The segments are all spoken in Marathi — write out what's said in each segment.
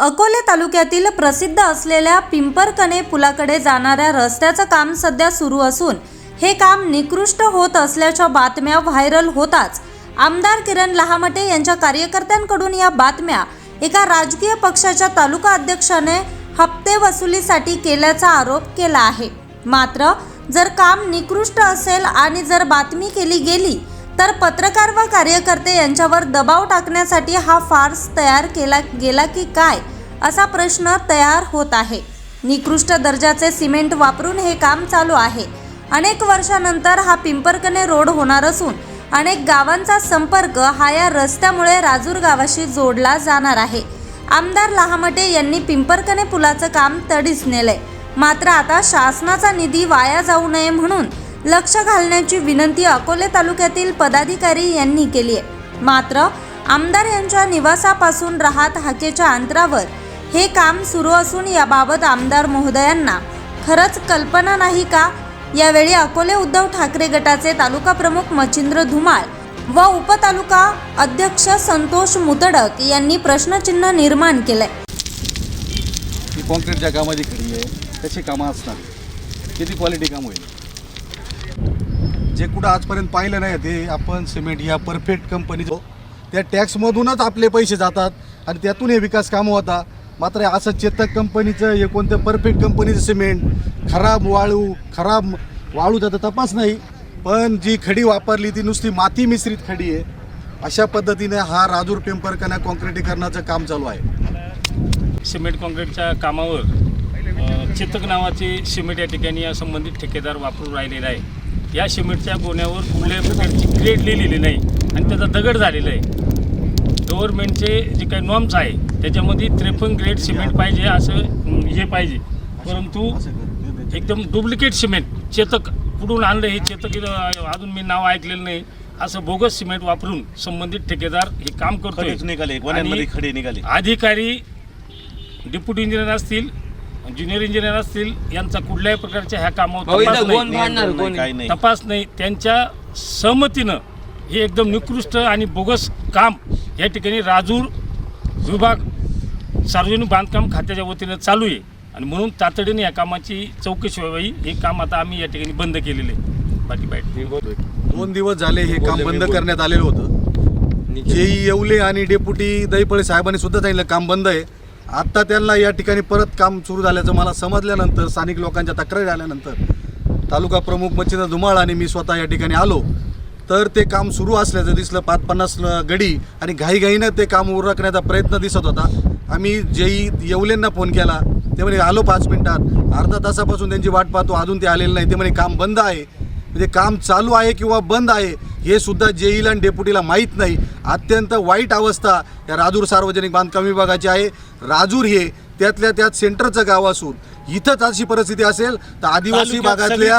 अकोले तालुक्यातील प्रसिद्ध असलेल्या पिंपरकणे पुलाकडे जाणाऱ्या रस्त्याचं काम सध्या सुरू असून हे काम निकृष्ट होत असल्याच्या बातम्या व्हायरल होताच. आमदार किरण लहामटे यांच्या कार्यकर्त्यांकडून या बातम्या एका राजकीय पक्षाच्या तालुका अध्यक्षाने हप्ते वसुलीसाठी केल्याचा आरोप केला आहे. मात्र जर काम निकृष्ट असेल आणि जर बातमी केली गेली तर पत्रकार व कार्यकर्ते यांच्यावर दबाव टाकण्यासाठी हा फार्स तयार केला गेला की काय असा प्रश्न तयार होत आहे. निकृष्ट दर्जाचे सिमेंट वापरून हे काम चालू आहे. अनेक वर्षानंतर हा पिंपरकने रोड होणार असून अनेक गावांचा संपर्क हा या रस्त्यामुळे राजूर गावाशी जोडला जाणार आहे. आमदार लहामटे यांनी पिंपरकने पुलाचं काम तडीस नेलंय. मात्र आता शासनाचा निधी वाया जाऊ नये म्हणून लक्ष घालण्याची विनंती अकोले तालुक्यातील पदाधिकारी यांनी केली आहे. मात्र आमदार यांच्या निवासापासून राहत हाकेच्या अंतरावर हे काम सुरू असून याबाबत आमदार महोदयांना खरंच कल्पना नाही का? यावेळी अकोले उद्धव ठाकरे गटाचे तालुका प्रमुख मच्छिंद्र धुमाळ व उपतालुका अध्यक्ष संतोष मुतडक यांनी प्रश्नचिन्ह निर्माण केलंय. कॉन्क्रीटच्या कामाची खडी आहे. त्याची कामं असणार. किती क्वालिटी काम होईल? जे कुठं आजपर्यंत पाहिलं नाही ते आपण सिमेंट या परफेक्ट कंपनीचं त्या टॅक्समधूनच आपले पैसे जातात आणि त्यातून हे विकास कामं होता. मात्र असं चेतक कंपनीचं हे कोणतं परफेक्ट कंपनीचं सिमेंट खराब वाळू खराब वाळू त्याचा तपास नाही. पण जी खडी वापरली ती नुसती माती मिश्रित खडी आहे. अशा पद्धतीने हा राजूर पिंपरकणा कॉन्क्रिटीकरणाचं काम चालू आहे. सिमेंट कॉन्क्रीटच्या कामावर चेतक नावाचे सिमेंट या ठिकाणी या संबंधित ठेकेदार वापरून राहिलेला आहे. या सिमेंटच्या गोण्यावर कुठल्याही प्रकारची ग्रेड लिहिलेली नाही आणि त्याचा दगड झालेला आहे. गव्हर्नमेंटचे जे काही नॉर्म्स आहे त्याच्यामध्ये त्रेपन्न ग्रेड सिमेंट पाहिजे असं हे पाहिजे. परंतु एकदम डुप्लिकेट सिमेंट चेतक कुठून आणलं हे चेतक अजून मी नाव ऐकलेलं नाही. असं बोगस सिमेंट वापरून संबंधित ठेकेदार हे काम खडे निघाले अधिकारी डेप्युटी इंजिनियर असतील ज्युनियर इंजिनियर असतील यांचा कुठल्याही प्रकारच्या ह्या कामावर तपास नाही. तपास नाही. त्यांच्या सहमतीनं हे एकदम निकृष्ट आणि बोगस काम या ठिकाणी राजूर विभाग सार्वजनिक बांधकाम खात्याच्या वतीनं चालू आहे. आणि म्हणून तातडीने या कामाची चौकशी व्हावी. हे काम आता आम्ही या ठिकाणी बंद केलेले आहे. बाकी बाईट दोन दिवस झाले हे काम बंद करण्यात आलेलं होतं. जेई येवले आणि डेप्युटी दैपळे साहेबांनी सुद्धा सांगितलं काम बंद आहे. आत्ता त्यांना या ठिकाणी परत काम सुरू झाल्याचं मला समजल्यानंतर स्थानिक लोकांच्या तक्रारी आल्यानंतर तालुका प्रमुख मच्छिंद्र धुमाळ आणि मी स्वतः या ठिकाणी आलो. तर ते काम सुरू असल्याचं दिसलं. पाच पन्नास गडी आणि घाईघाईनं ते काम उरकण्याचा प्रयत्न दिसत होता. आम्ही जेई येवलेंना फोन केला. ते म्हणे आलो पाच मिनिटात. अर्धा तासापासून त्यांची वाट पाहतो. अजून ते आलेलं नाही. ते म्हणे काम बंद आहे. म्हणजे काम चालू आहे किंवा बंद आहे हे सुद्धा जेईला आणि डेप्युटीला माहीत नाही. अत्यंत वाईट अवस्था या राजूर सार्वजनिक बांधकाम विभागाची आहे. राजूर हे त्यातल्या त्यात सेंटरचं गाव असून इथंच अशी परिस्थिती असेल तर आदिवासी भागातल्या.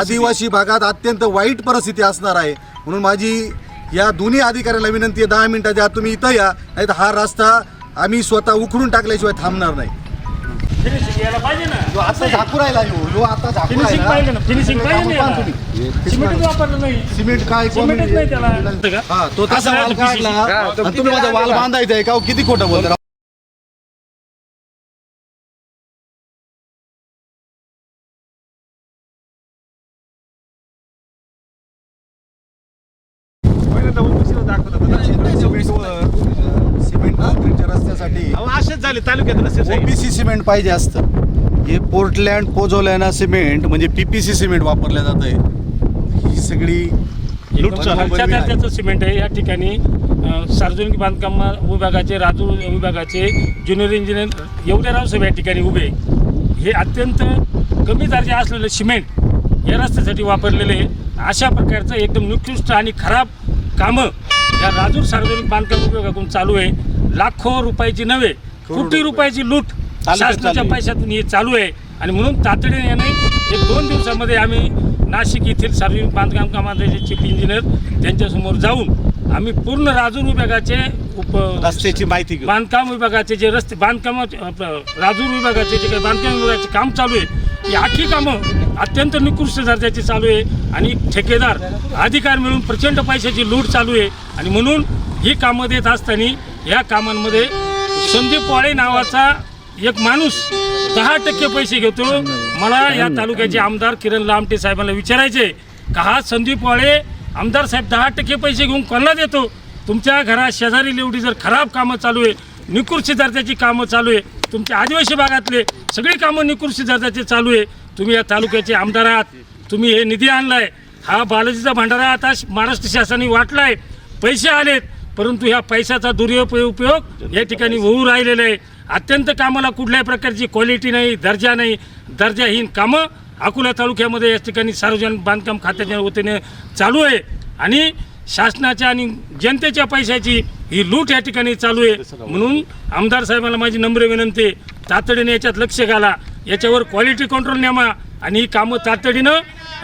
आदिवासी भागात अत्यंत वाईट परिस्थिती असणार आहे. म्हणून माझी या दोन्ही अधिकाऱ्याला विनंती आहे दहा मिनिटाच्या आत तुम्ही इथं या नाही तर हा रस्ता आम्ही स्वतः उखडून टाकल्याशिवाय थांबणार नाही. फिनिशिंग यायला पाहिजे ना. जो आता झाकू राहिला ह्यो, ह्यो आता झाकू फिनिशिंग. पाहिजे ना. फिनिशिंग पाहिजे पहा ना तुम्ही. सिमेंट वापरलं नाही. सिमेंट काय सिमेंटच नाही त्याला. हा तो तसा असं वाल काढला. आणि तुम्ही माझा वाल बांधायचा आहे का? हो, किती खोटं बोलता? सिमेंट कॉन्क्रीटच्या रस्त्यासाठी असेच झाले तालुक्यात रस्ते. ओपीसी सिमेंट पाहिजे असतं हे पोर्टलँड पोझोलॅना सिमेंट म्हणजे पीपीसी सिमेंट वापरलं जात आहे ही सगळी खालच्या आहे. दर्जाचं सिमेंट आहे या ठिकाणी अ, सार्वजनिक बांधकाम विभागाचे राजूर विभागाचे ज्युनियर इंजिनियर एवढे रावसाहेब या ठिकाणी उभे आहे. हे अत्यंत कमी दर्जा असलेलं सिमेंट या रस्त्यासाठी वापरलेले आहे. अशा प्रकारचं एकदम निकृष्ट आणि खराब कामं या राजूर सार्वजनिक बांधकाम विभागाकडून चालू आहे. लाखो रुपयाची नव्हे कोटी रुपयाची लूट शासनाच्या. पैशातून हे चालू आहे. आणि म्हणून तातडीने याने एक दोन दिवसामध्ये आम्ही नाशिक येथील सार्वजनिक बांधकाम कामाचे चीफ इंजिनियर त्यांच्यासमोर जाऊन आम्ही पूर्ण राजूर विभागाचे उप रस्त्याची माहिती बांधकाम विभागाचे जे रस्ते बांधकाम राजूर विभागाचे जे काही बांधकाम विभागाचे काम चालू आहे ही आखी कामं अत्यंत निकृष्ट दर्जाची चालू आहे आणि ठेकेदार अधिकार मिळून प्रचंड पैशाची लूट चालू आहे. आणि म्हणून ही कामं देत असताना या कामांमध्ये संदीप वाळे नावाचा एक माणूस दहा टक्के पैसे घेतो. मला या तालुक्याचे आमदार किरण लामटे साहेबांना विचारायचे का हा संदीप वाळे आमदार साहेब दहा टक्के पैसे घेऊन कोणाला देतो? तुमच्या घरात शेजारी लेवडी जर खराब कामं चालू आहे निकृष्ट दर्जाची कामं चालू आहे तुमच्या आदिवासी भागातले सगळी कामं निकृष्ट दर्जाचे चालू आहे. तुम्ही या तालुक्याचे आमदार आहात. तुम्ही हे निधी आणलाय. हा बालाजीचा भांडारा आता महाराष्ट्र शासनाने वाटला आहे पैसे आलेत परंतु ह्या पैशाचा दुरुपयोग या ठिकाणी होऊ राहिलेला आहे. अत्यंत कामाला कुठल्याही प्रकारची क्वालिटी नाही दर्जा नाही. दर्जाहीन कामं अकोला तालुक्यामध्ये या ठिकाणी सार्वजनिक बांधकाम खात्याच्या वतीने चालू आहे. आणि शासनाच्या आणि जनतेच्या पैशाची ही लूट या ठिकाणी चालू आहे. म्हणून आमदार साहेबांना माझी नम्र विनंती तातडीने याच्यात लक्ष घाला. याच्यावर क्वालिटी कंट्रोल नेमा आणि ही कामं तातडीनं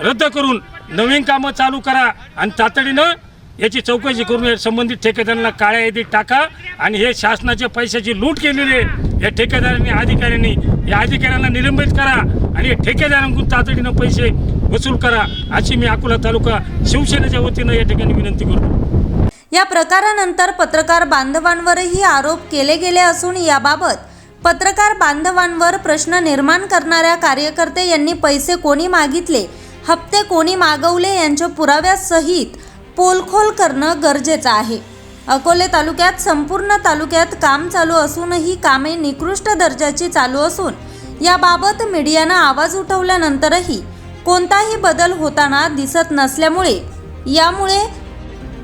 रद्द करून नवीन कामं चालू करा आणि तातडीनं याची चौकशी करून या संबंधित ठेकेदारांना काळ्या यादीत टाका आणि हे शासनाच्या पैशाची लूट केलेली आहे. या ठेकेदारांनी अधिकाऱ्यांनी या अधिकाऱ्यांना निलंबित करा आणि ठेकेदारांकडून तातडीनं पैसे वसूल करा अशी मी अकोला तालुका शिवसेनेच्या वतीनं या ठिकाणी विनंती करतो. या प्रकारानंतर पत्रकार बांधवांवरही आरोप केले गेले असून याबाबत पत्रकार बांधवांवर प्रश्न निर्माण करणाऱ्या कार्यकर्ते यांनी पैसे कोणी मागितले हप्ते कोणी मागवले यांच्या पुराव्यासहित पोलखोल करणं गरजेचं आहे. अकोले तालुक्यात संपूर्ण तालुक्यात काम चालू असूनही कामे निकृष्ट दर्जाची चालू असून याबाबत मीडियानं आवाज उठवल्यानंतरही कोणताही बदल होताना दिसत नसल्यामुळे यामुळे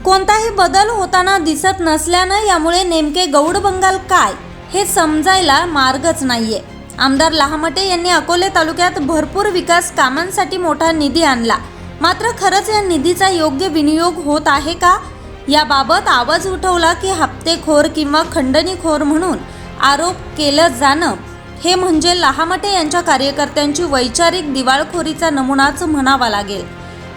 कोणताही बदल होताना दिसत नसल्यानं यामुळे नेमके गौड बंगाल काय हे समजायला मार्गच नाहीये. आमदार लहामटे यांनी अकोले तालुक्यात भरपूर विकास कामांसाठी मोठा निधी आणला. मात्र खरंच या निधीचा योग्य विनियोग होत आहे का? याबाबत आवाज उठवला की हप्तेखोर किंवा खंडणीखोर म्हणून आरोप केलं जाणं हे म्हणजे लहामटे यांच्या कार्यकर्त्यांची वैचारिक दिवाळखोरीचा नमुनाच म्हणावा लागेल.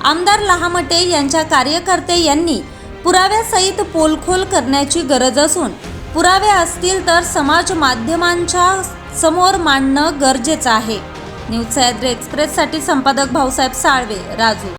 आमदार लहामटे यांच्या कार्यकर्ते यांनी पुराव्यासहित पोलखोल करण्याची गरज असून पुरावे असतील तर समाज माध्यमांच्या समोर मांडणं गरजेचं आहे. न्यूज सह्याद्री एक्सप्रेससाठी संपादक भाऊसाहेब साळवे राजू.